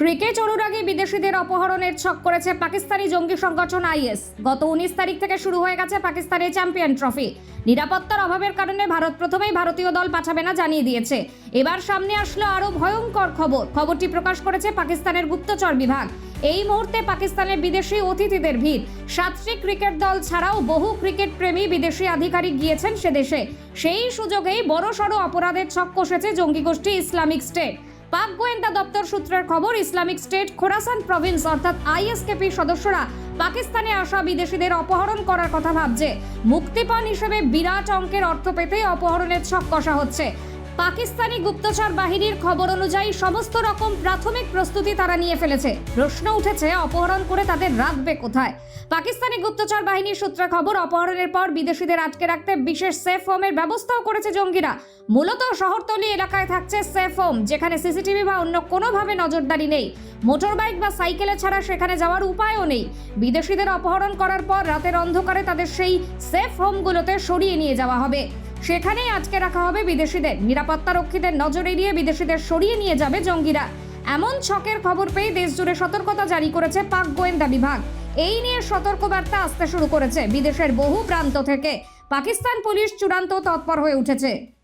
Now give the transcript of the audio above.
Cricket অনুরাগী বিদেশিদের অপহরণের ছক করেছে পাকিস্তানি জঙ্গি সংগঠন আইএস। গত উনিশ তারিখ থেকে শুরু হয়ে গেছে পাকিস্তানের চ্যাম্পিয়ন ট্রফি। নিরাপত্তার অভাবের কারণে ভারত প্রথমেই ভারতীয় দল পাঠাবে না জানিয়ে দিয়েছে। এবার সামনে আসলো আরও ভয়ঙ্কর খবর। খবরটি প্রকাশ করেছে পাকিস্তানের গুপ্তচর বিভাগ। এই মুহূর্তে পাকিস্তানের বিদেশি অতিথিদের ভিড়। সাতটি ক্রিকেট দল ছাড়াও বহু ক্রিকেট প্রেমী বিদেশি আধিকারিক গিয়েছেন সে দেশে। সেই সুযোগেই বড়সড় অপরাধের ছক কষেছে জঙ্গি গোষ্ঠী ইসলামিক স্টেট। পাক গোয়েন্দা দপ্তর সূত্রের খবর, ইসলামিক স্টেট খোরাসান প্রভিন্স, অর্থাৎ আইএসকেপির সদস্যরা পাকিস্তানে আসা বিদেশিদের অপহরণ করার কথা ভাবছে। মুক্তিপণ হিসেবে বিরাট অঙ্কের অর্থ পেতে অপহরণের ছক কষা হচ্ছে। পাকিস্তানি গুপ্তচর বাহিনীর খবর অনুযায়ী সমস্ত রকম প্রাথমিক প্রস্তুতি তারা নিয়ে ফেলেছে। প্রশ্ন উঠেছে, অপহরণ করে তাদের রাখবে কোথায়? পাকিস্তানি গুপ্তচর বাহিনীর সূত্রে খবর, অপহরণের পর বিদেশিদের আটকে রাখতে বিশেষ সেফ হোমের ব্যবস্থাও করেছে জঙ্গিরা। মূলত শহরতলি এলাকায় থাকছে সেফ হোম, যেখানে সিসিটিভি বা অন্য কোনোভাবে নজরদারি নেই। মোটরবাইক বা সাইকেলে ছাড়া সেখানে যাওয়ার উপায়ও নেই। বিদেশিদের অপহরণ করার পর রাতের অন্ধকারে তাদের সেই সেফ হোমগুলোতে সরিয়ে নিয়ে যাওয়া হবে। সেখানেই আজকে রাখা হবে বিদেশিদের। নিরাপত্তা রক্ষীদের নজর এড়িয়ে বিদেশিদের সরিয়ে নিয়ে যাবে জঙ্গিরা। এমন ছকের খবর পেয়ে দেশজুড়ে সতর্কতা জারি করেছে পাক গোয়েন্দা বিভাগ। এই নিয়ে সতর্কবার্তা আসতে শুরু করেছে বিদেশের বহু প্রান্ত থেকে। পাকিস্তান পুলিশ চূড়ান্ত তৎপর হয়ে উঠেছে।